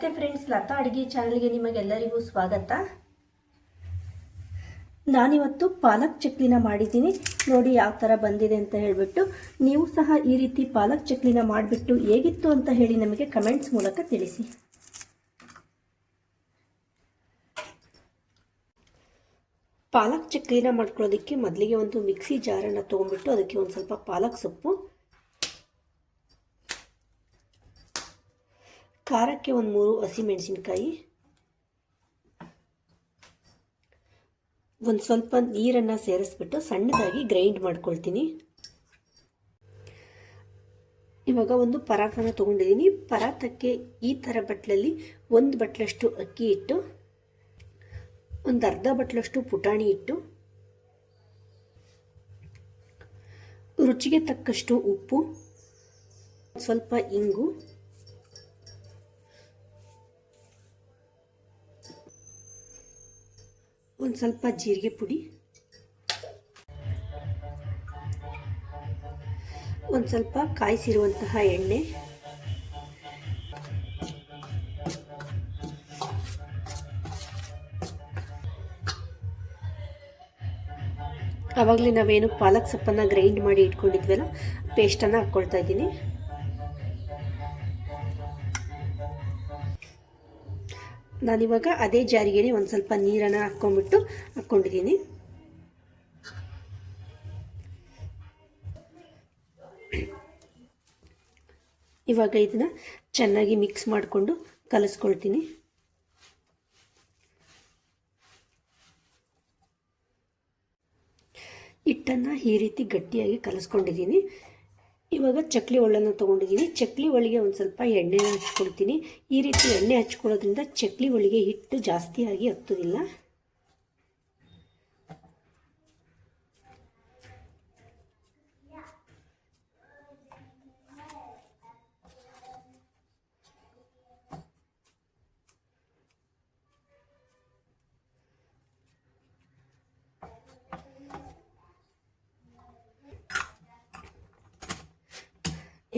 ನಮಸ್ತೆ ಫ್ರೆಂಡ್ಸ್ ಲತಾ ಅಡುಗೆ ಚಾನಲ್ಗೆ ನಿಮಗೆಲ್ಲರಿಗೂ ಸ್ವಾಗತ. ನಾನಿವತ್ತು ಪಾಲಕ್ ಚಕ್ಲಿನ ಮಾಡಿದ್ದೀನಿ. ನೋಡಿ ಯಾವ ಥರ ಬಂದಿದೆ ಅಂತ ಹೇಳಿಬಿಟ್ಟು ನೀವು ಸಹ ಈ ರೀತಿ ಪಾಲಕ್ ಚಕ್ಲಿನ ಮಾಡಿಬಿಟ್ಟು ಹೇಗಿತ್ತು ಅಂತ ಹೇಳಿ ನಮಗೆ ಕಮೆಂಟ್ಸ್ ಮೂಲಕ ತಿಳಿಸಿ. ಪಾಲಕ್ ಚಕ್ಲಿನ ಮಾಡ್ಕೊಳ್ಳೋದಕ್ಕೆ ಮೊದಲಿಗೆ ಒಂದು ಮಿಕ್ಸಿ ಜಾರನ್ನು ತೊಗೊಂಡ್ಬಿಟ್ಟು ಅದಕ್ಕೆ ಒಂದು ಸ್ವಲ್ಪ ಪಾಲಕ್ ಸೊಪ್ಪು ಖಾರಕ್ಕೆ ಒಂದು ಮೂರು ಹಸಿಮೆಣಸಿನ್ಕಾಯಿ ಒಂದು ಸ್ವಲ್ಪ ನೀರನ್ನು ಸೇರಿಸ್ಬಿಟ್ಟು ಸಣ್ಣದಾಗಿ ಗ್ರೈಂಡ್ ಮಾಡ್ಕೊಳ್ತೀನಿ. ಇವಾಗ ಒಂದು ಪರಾತನ ತೊಗೊಂಡಿದ್ದೀನಿ. ಪರಾತಕ್ಕೆ ಈ ಥರ ಬಟ್ಲಲ್ಲಿ ಒಂದು ಬಟ್ಲಷ್ಟು ಅಕ್ಕಿ ಇಟ್ಟು, ಒಂದು ಅರ್ಧ ಬಟ್ಲಷ್ಟು ಪುಟಾಣಿ ಇಟ್ಟು, ರುಚಿಗೆ ತಕ್ಕಷ್ಟು ಉಪ್ಪು ಸ್ವಲ್ಪ ಇಂಗು ಒಂದು ಸ್ವಲ್ಪ ಜೀರಿಗೆ ಪುಡಿ. ಒಂದು ಸ್ವಲ್ಪ ಕಾಯಿಸಿರುವಂತಹ ಎಣ್ಣೆ. ಆವಾಗಲೇ ನಾವೇನು ಪಾಲಕ್ ಸೊಪ್ಪನ್ನು ಗ್ರೈಂಡ್ ಮಾಡಿ ಇಟ್ಕೊಂಡಿದ್ವಲ್ಲ ಪೇಸ್ಟನ್ನು ಹಾಕ್ಕೊಳ್ತಾ ಇದ್ದೀನಿ. ನಾನಿವಾಗ ಅದೇ ಜಾರಿಗೆ ಒಂದು ಸ್ವಲ್ಪ ನೀರನ್ನು ಹಾಕ್ಕೊಂಡ್ಬಿಟ್ಟು ಹಾಕ್ಕೊಂಡಿದ್ದೀನಿ. ಇವಾಗ ಇದನ್ನು ಚೆನ್ನಾಗಿ ಮಿಕ್ಸ್ ಮಾಡಿಕೊಂಡು ಕಲಿಸ್ಕೊಳ್ತೀನಿ. ಹಿಟ್ಟನ್ನು ಈ ರೀತಿ ಗಟ್ಟಿಯಾಗಿ ಕಲಿಸ್ಕೊಂಡಿದ್ದೀನಿ. ಇವಾಗ ಚಕ್ಲಿ ಒಳ್ಳನ್ನು ತೊಗೊಂಡಿದ್ದೀನಿ ಚಕ್ಲಿ ಒಳಗೆ ಒಂದು ಸ್ವಲ್ಪ ಎಣ್ಣೆನ ಹಚ್ಕೊಳ್ತೀನಿ ಈ ರೀತಿ ಎಣ್ಣೆ ಹಚ್ಕೊಳ್ಳೋದ್ರಿಂದ ಚಕ್ಲಿ ಒಳಗೆ ಹಿಟ್ಟು ಜಾಸ್ತಿಯಾಗಿ ಹತ್ತೋದಿಲ್ಲ.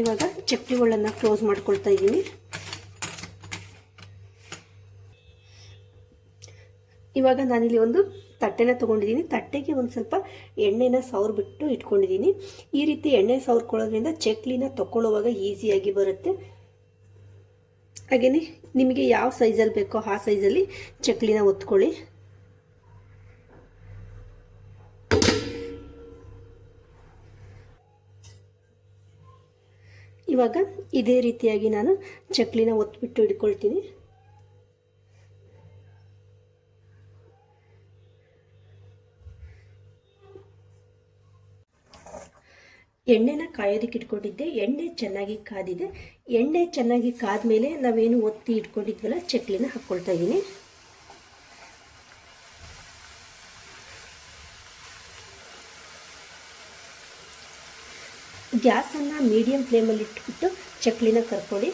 ಇವಾಗ ಚಕ್ಲಿಗಳನ್ನು ಕ್ಲೋಸ್ ಮಾಡ್ಕೊಳ್ತಾ ಇದ್ದೀನಿ. ಇವಾಗ ನಾನಿಲ್ಲಿ ಒಂದು ತಟ್ಟೆನ ತೊಗೊಂಡಿದ್ದೀನಿ. ತಟ್ಟೆಗೆ ಒಂದು ಸ್ವಲ್ಪ ಎಣ್ಣೆನ ಸವರ್ಬಿಟ್ಟು ಇಟ್ಕೊಂಡಿದ್ದೀನಿ. ಈ ರೀತಿ ಎಣ್ಣೆ ಸವರ್ಕೊಳ್ಳೋದ್ರಿಂದ ಚಕ್ಲಿನ ತೊಗೊಳ್ಳುವಾಗ ಈಸಿಯಾಗಿ ಬರುತ್ತೆ. ಹಾಗೆಯೇ ನಿಮಗೆ ಯಾವ ಸೈಜಲ್ಲಿ ಬೇಕೋ ಆ ಸೈಜಲ್ಲಿ ಚಕ್ಲಿನ ಒತ್ಕೊಳ್ಳಿ. ಇವಾಗ ಇದೇ ರೀತಿಯಾಗಿ ನಾನು ಚಕ್ಲಿನ ಒತ್ಬಿಟ್ಟು ಇಟ್ಕೊಳ್ತೀನಿ ಎಣ್ಣೆನ ಕಾಯೋದಕ್ಕೆ ಇಟ್ಕೊಂಡಿದ್ದೆ. ಎಣ್ಣೆ ಚೆನ್ನಾಗಿ ಕಾದಿದೆ. ಎಣ್ಣೆ ಚೆನ್ನಾಗಿ ಕಾದ ಮೇಲೆ ನಾವೇನು ಒತ್ತಿ ಇಟ್ಕೊಂಡಿದ್ವಲ್ಲ ಚಕ್ಲಿನ ಹಾಕ್ಕೊಳ್ತಾ ಇದ್ದೀನಿ. ಗ್ಯಾಸನ್ನು ಮೀಡಿಯಂ ಫ್ಲೇಮಲ್ಲಿ ಇಟ್ಬಿಟ್ಟು ಚಕ್ಲಿನ ಕರ್ಕೊಳ್ಳಿ.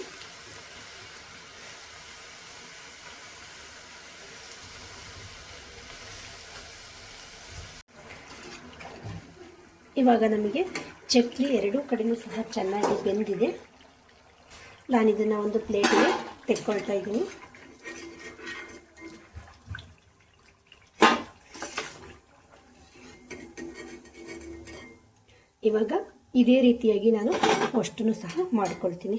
ಇವಾಗ ನಮಗೆ ಚಕ್ಲಿ ಎರಡೂ ಕಡೆಯೂ ಸಹ ಚೆನ್ನಾಗಿ ಬೆಂದಿದೆ. ನಾನು ಇದನ್ನು ಒಂದು ಪ್ಲೇಟಿಗೆ ತೆಕ್ಕೊಳ್ತಾ ಇದ್ದೀನಿ. ಇವಾಗ ಇದೇ ರೀತಿಯಾಗಿ ನಾನು ಅಷ್ಟನ್ನು ಸಹ ಮಾಡಿಕೊಳ್ತೀನಿ.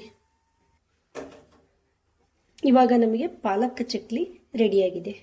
ಇವಾಗ ನಮಗೆ ಪಾಲಕ್ ಚಕ್ಲಿ ರೆಡಿಯಾಗಿದೆ